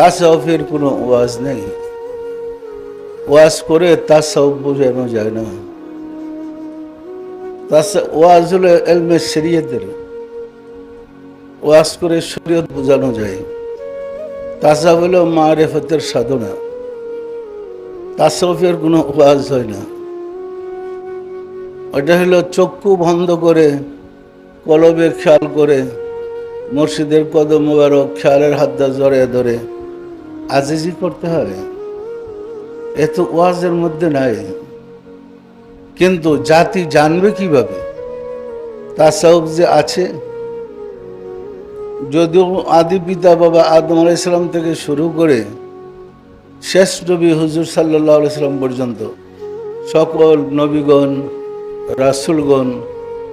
তাসাউফের কোনো ওয়াজ নেই। ওয়াজ করে তাসাউফ বোঝানো যায় না ওয়াজ হলো এলমে শরিয়তের। ওয়াজ করে শরীয়ত বোঝানো যায়। তাসা হলো মারেফতের সাধনা। তাসাউফের কোনো ওয়াজ হয় না। ওটা হলো চক্ষু বন্ধ করে কলবে খেয়াল করে, মসজিদের কদম মোবারক, খেয়ালের হাতটা জড়ে ধরে। আজিজি করতে হবে। এ তো ওয়াজের মধ্যে নাই। কিন্তু জাতি জানবে কীভাবে? তাসাউফ যে আছে। যদিও আদি পিতা বাবা আদম আলাইসালাম থেকে শুরু করে শেষ নবী হুজুর সাল্লাহ আলাইসাল্লাম পর্যন্ত সকল নবীগণ, রাসুলগণ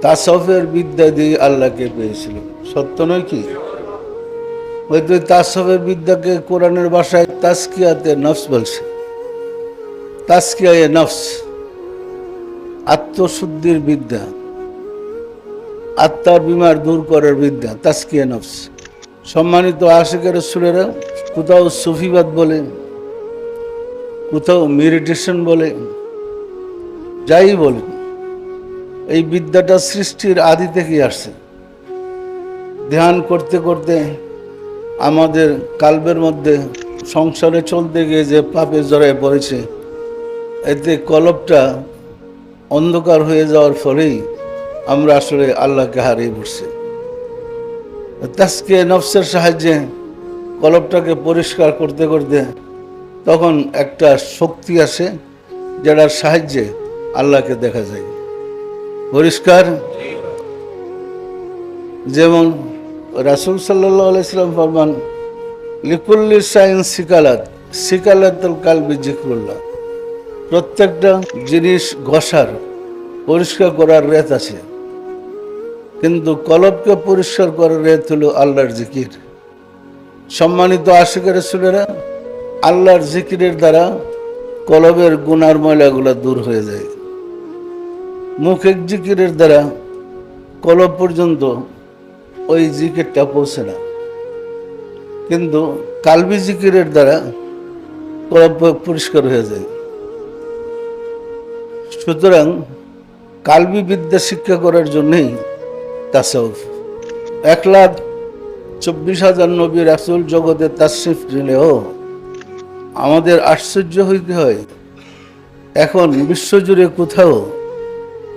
তাসফের বিদ্যা দিয়ে আল্লাহকে পেয়েছিল। সত্য নয় কি? হয়তো তাসফের বিদ্যাকে কোরআনের ভাষায় তাস্কিয়াতে নফস বলছে। তাস্কিয়ায় নফস। আত্মশুদ্ধির বিদ্যা। আত্মার বিমার দূর করার বিদ্যা তাস্কিয়া নফস। সম্মানিত আশেকের সুরেরা কোথাও সুফিবাদ বলে, কোথাও মেডিটেশন বলে, যাই বলেন এই বিদ্যাটা সৃষ্টির আদি থেকেই আসছে। ধ্যান করতে করতে আমাদের কালবের মধ্যে সংসারে চলতে গিয়ে যে পাপে জড়ায় পড়েছে, এতে কলবটা অন্ধকার হয়ে যাওয়ার ফলেই আমরা আসলে আল্লাহকে হারিয়ে পড়ছি। তাসকে নফসের সাহায্যে কলবটাকে পরিষ্কার করতে করতে তখন একটা শক্তি আসে, যেটার সাহায্যে আল্লাহকে দেখা যায়। পরিষ্কার? যেমন রাসুল সাল্লাহ আলাইসালাম ফরমান, লিকুল্লি সাইন সিকালাত, সিকালাতুল কালবি জিক্রুল্লাহ প্রত্যেকটা জিনিস ঘষার, পরিষ্কার করার রেত আছে। কিন্তু কলবকে পরিষ্কার করার রেত হলো আল্লাহর জিকির। সম্মানিত আশিকের সুরেরা আল্লাহর জিকিরের দ্বারা কলবের গুনার ময়লাগুলো দূর হয়ে যায়। মুখের জিকিরের দ্বারা কলব পর্যন্ত ওই জিকিরটা পৌঁছে না। কিন্তু কালবি জিকিরের দ্বারা পরিষ্কার হয়ে যায়। সুতরাং কালবি বিদ্যা শিক্ষা করার জন্যই তাসাউফ এক লাখ চব্বিশ হাজার নবী রাসুল জগতে তাশরিফ দিলেও আমাদের আশ্চর্য হইতে হয়, এখন বিশ্বজুড়ে কোথাও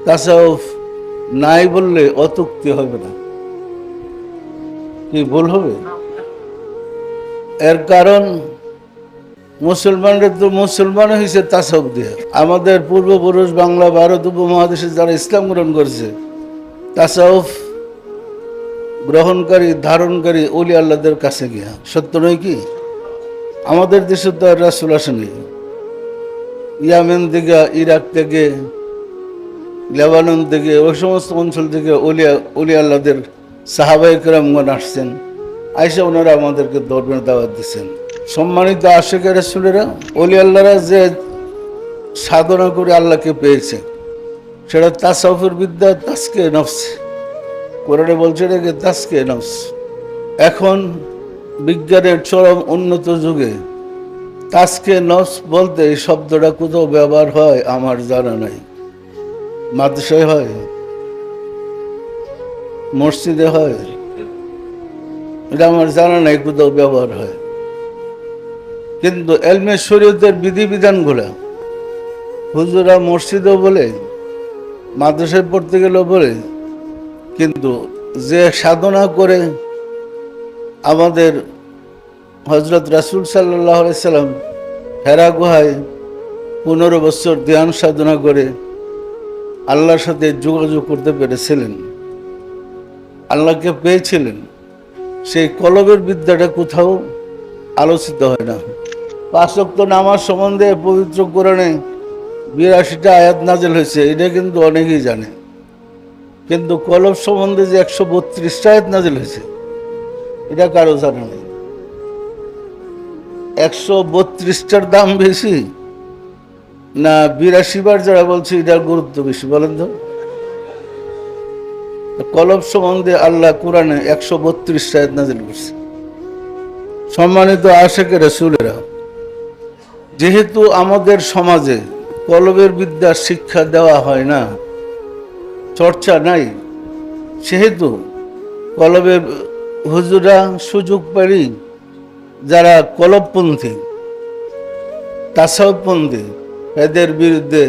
তাসাউফ নাই বললে অতুক্তি হবে না। কি ভুল হবে? এর কারণ মুসলমানরা তো মুসলমান হয়েছে তাসাউফ দিয়ে। আমাদের পূর্বপুরুষ বাংলা ভারত উপমহাদেশে যারা ইসলাম গ্রহণ করেছে তাসাউফ গ্রহণকারী, ধারণকারী অলি আল্লাহদের কাছে গিয়া। সত্য নয় কি? আমাদের দেশে তো আর রাসুল আসেনি। ইয়ামেন থেকে, ইরাক থেকে, লেবানন থেকে, ওই সমস্ত অঞ্চল থেকে অলিয়া অলি আল্লাহদের সাহাবাই কেরামগণ আসছেন। আইসা ওনারা আমাদেরকে ধর্মের দাওয়াত দিচ্ছেন। সম্মানিত আশেকের রাসুলেরা অলি আল্লাহরা যে সাধনা করে আল্লাহকে পেয়েছে, সেটা তাসাউফের বিদ্যা, তাসকে নফস। কোরআনে বলছে রেখে তাসকে নফস? এখন বিজ্ঞানের চরম উন্নত যুগে তাসকে নফস বলতে এই শব্দটা কোথাও ব্যবহার হয় আমার জানা নাই। মাদ্রাসায় হয়? মসজিদে হয়। এটা আমার জানা নাই কোথাও ব্যবহার হয়। কিন্তু এলমে শরীয়তের বিধিবিধানগুলো হুজুরা মসজিদও বলে, মাদ্রাসায় পড়তে গেলেও বলে, কিন্তু যে সাধনা করে আমাদের হজরত রাসুল সাল্লাহ সাল্লাম হেরা গুহায় পনেরো বছর ধ্যান সাধনা করে আল্লাহর সাথে যোগাযোগ করতে পেরেছিলেন। আল্লাহকে পেয়েছিলেন, সেই কলবের বিদ্যাটা কোথাও আলোচিত হয় না। পাঁচক্ত নামার সম্বন্ধে পবিত্র কোরআনে বিরাশিটা আয়াত নাজেল হয়েছে, এটা কিন্তু অনেকেই জানে। কিন্তু কলব সম্বন্ধে যে একশো বত্রিশটা আয়াত নাজেল হয়েছে, এটা কারও জানা নেই। একশো বত্রিশটার দাম বেশি না বিরাশি বার যারা বলছে, এটার গুরুত্ব বেশি, বলেন তো। কলব সম্বন্ধে আল্লাহ কোরআনে একশো বত্রিশ আয়াত নাজিল করছে। সম্মানিত আশেখ রসুলেরা, যেহেতু আমাদের সমাজে কলবের বিদ্যার শিক্ষা দেওয়া হয় না, চর্চা নাই, সেহেতু কলবে হুজুরা সুযোগ পারি যারা কলবপন্থী তাসাবপন্থী এদের বিরুদ্ধে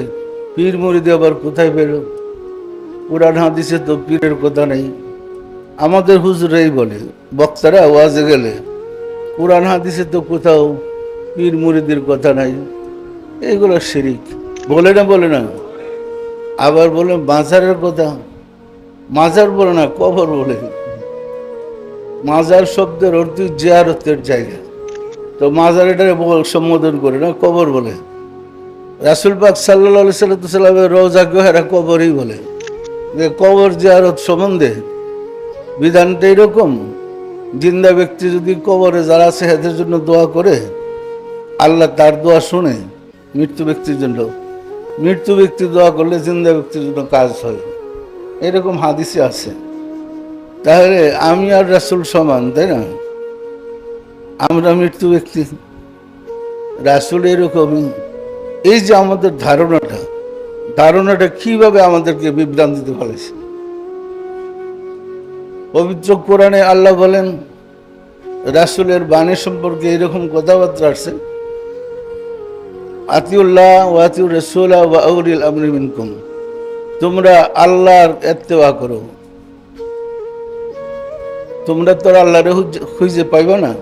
পীর মুড়িদি আবার কোথায় পেল কোরআন হাদিসে তো পীরের কথা নেই। আমাদের হুজুরাই বলে, বক্তারা ওয়াজে গেলে, কোরআন হাদিসে তো কোথাও পীর মুরিদির কথা নাই। এগুলো শিরিক। বলে না বলে না। আবার বলে, মাজারের কথা। মাজার বলে না, কবর বলে। মাজার শব্দের অর্থ জিয়ারতের জায়গা। তো মাজার এটা সম্বোধন করে না, কবর বলে। রাসুল পাক সাল্লা সাল্লামের রোজাকে এরা কবরই বলে। যে কবর জিয়ারত সম্বন্ধে বিধানটা এরকম, জিন্দা ব্যক্তি যদি কবরে যারা এদের জন্য দোয়া করে, আল্লাহ তার দোয়া শুনে মৃত্যু ব্যক্তির জন্য। মৃত্যু ব্যক্তি দোয়া করলে জিন্দা ব্যক্তির জন্য কাজ হয়। এরকম হাদিসে আছে। তাহলে আমি আর রাসুল সমান, তাই না? আমরা মৃত্যু ব্যক্তি, রাসুল এরকমই। এই যে আমাদের ধারণাটা ধারণাটা কীভাবে আমাদেরকে বিভ্রান্তিতে ফেলেছে পবিত্র কোরআনে আল্লাহ বলেন, রাসুলের বাণী সম্পর্কে এরকম কথাবার্তা আসছে আতিউল্লাহ ওয়াতিউর রসুল্লাহ ওয়া আউরিল আমরি মিনকুম। তোমরা আল্লাহর এত্তেওয়া করো। তোমরা তো আল্লাহরে খুঁজে পাইবে না।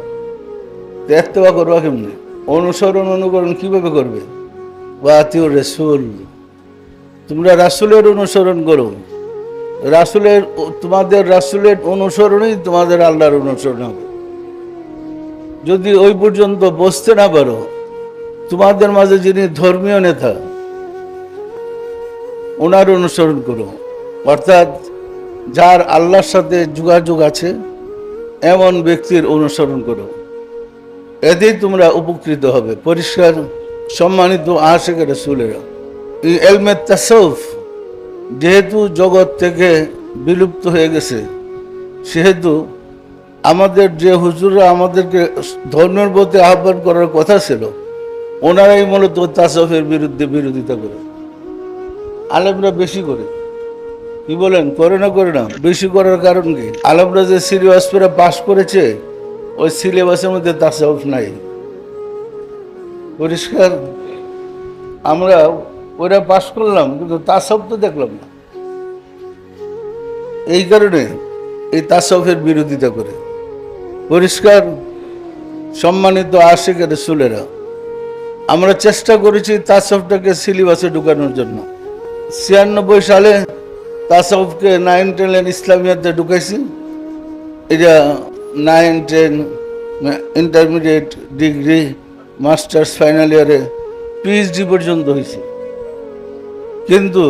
তো এত্তেওয়া করবা কেমনি? অনুসরণ, অনুকরণ কীভাবে করবে? ওয়াতিউর রসুল। তোমরা রাসুলের অনুসরণ করো। রাসুলের, তোমাদের রাসুলের অনুসরণই তোমাদের আল্লাহর অনুসরণ হবে। যদি ওই পর্যন্ত বসতে না পারো, তোমাদের মাঝে যিনি ধর্মীয় নেতা, ওনার অনুসরণ করো। অর্থাৎ যার আল্লাহর সাথে যোগাযোগ আছে, এমন ব্যক্তির অনুসরণ করো। এতেই তোমরা উপকৃত হবে। পরিষ্কার, সম্মানিত আশেখ রসুলেরা। এই এলমের তাসৌফ যেহেতু জগৎ থেকে বিলুপ্ত হয়ে গেছে, সেহেতু আমাদের যে হুজুররা আমাদেরকে ধর্মের প্রতি আহ্বান করার কথা ছিল, ওনারাই মূলত তাসফের বিরুদ্ধে বিরোধিতা করে। আলেমরা বেশি করে। কি বলেন? করে না করে না। বেশি করার কারণ কি? আলেমরা যে সিলেবাস পেরা পাশ করেছে, ওই সিলেবাসের মধ্যে তাসফ নাই। পরিষ্কার? আমরা ওরা পাশ করলাম, কিন্তু তাসব তো দেখলাম না। এই কারণে এই তাসফের বিরোধিতা করে। পরিষ্কার সম্মানিত আশেকের সুলেরা আমরা চেষ্টা করেছি তাসফটাকে সিলেবাসে ঢুকানোর জন্য। ছিয়ানব্বই সালে তাসফকে নাইন টেন ইসলামিয়াতে ঢুকাইছি। এটা nine ten intermediate degree masters final ইয়ারে পিএইচডি পর্যন্ত হয়েছে কিন্তু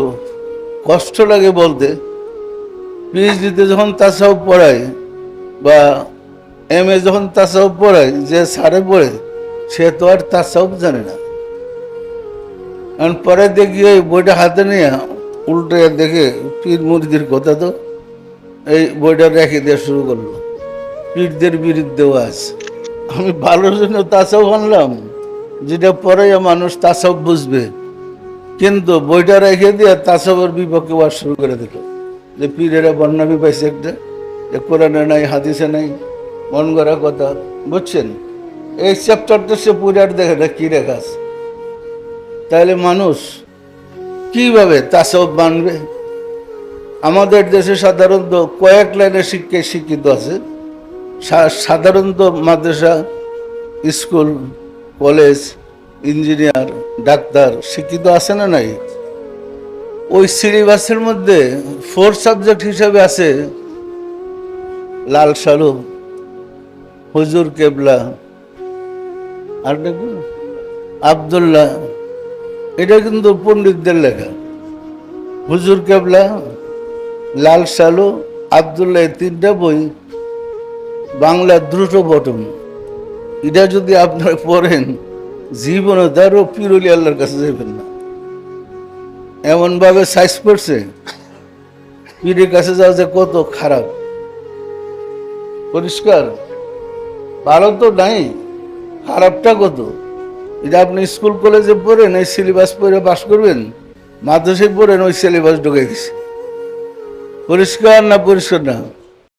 কষ্ট লাগে বলতে পিএইচডিতে যখন তাসাও পড়ায় বা এম এ যখন তাসাও পড়ায়, যে সারে পড়ে, সে তো আর তাসাও জানে না। কারণ পরে দেখি ওই বইটা হাতে নিয়ে উল্টে দেখে পীর মুরগির কথা তো, এই বইটা রেখে দেওয়া শুরু করল। পীরদের বিরুদ্ধেও আছে আমি ভালোর জন্য তাসাও আনলাম। যেটা পরে মানুষ তাসাও বুঝবে। কিন্তু বইটা রেখে দিয়ে তাসাবের বিপক্ষে ওয়াজ শুরু করে দিল। যে পীরেরা বন্যাবি পাইছে একটা, যে কোরআনে নাই, হাদিসে নাই, মন করা কথা, বুঝছেন? এই চ্যাপ্টারটা সে পুরার দেখে না কি রেখা আছে? তাহলে মানুষ কীভাবে তাসব মানবে আমাদের দেশে সাধারণত কয়েক লাইনের শিক্ষায় শিক্ষিত আছে। সাধারণত মাদ্রাসা, স্কুল, কলেজ ইঞ্জিনিয়ার, ডাক্তার শিক্ষিত আছে না নাই? ওই সিলেবাসের মধ্যে ফোর সাবজেক্ট হিসাবে আছে লাল সালু হুজুর কেবলা, আর আবদুল্লাহ, এটা কিন্তু পণ্ডিতদের লেখা। হুজুর কেবলা, লাল সালু আবদুল্লাহ তিনটা বই বাংলা দ্রুত বটন এটা যদি আপনারা পড়েন জীবনে তারও পিরলি আল্লাহর কাছে যাবেন না। এমনভাবে সাইজ পড়ছে, পীরের কাছে যাওয়া যে কত খারাপ। পরিষ্কার, ভালো তো নাই, খারাপটা কত? এটা আপনি স্কুল কলেজে পড়েন, এই সিলেবাস পড়ে পাস করবেন, মাদ্রাসায় পড়েন, ওই সিলেবাস ঢুকে গেছে পরিষ্কার না পরিষ্কার না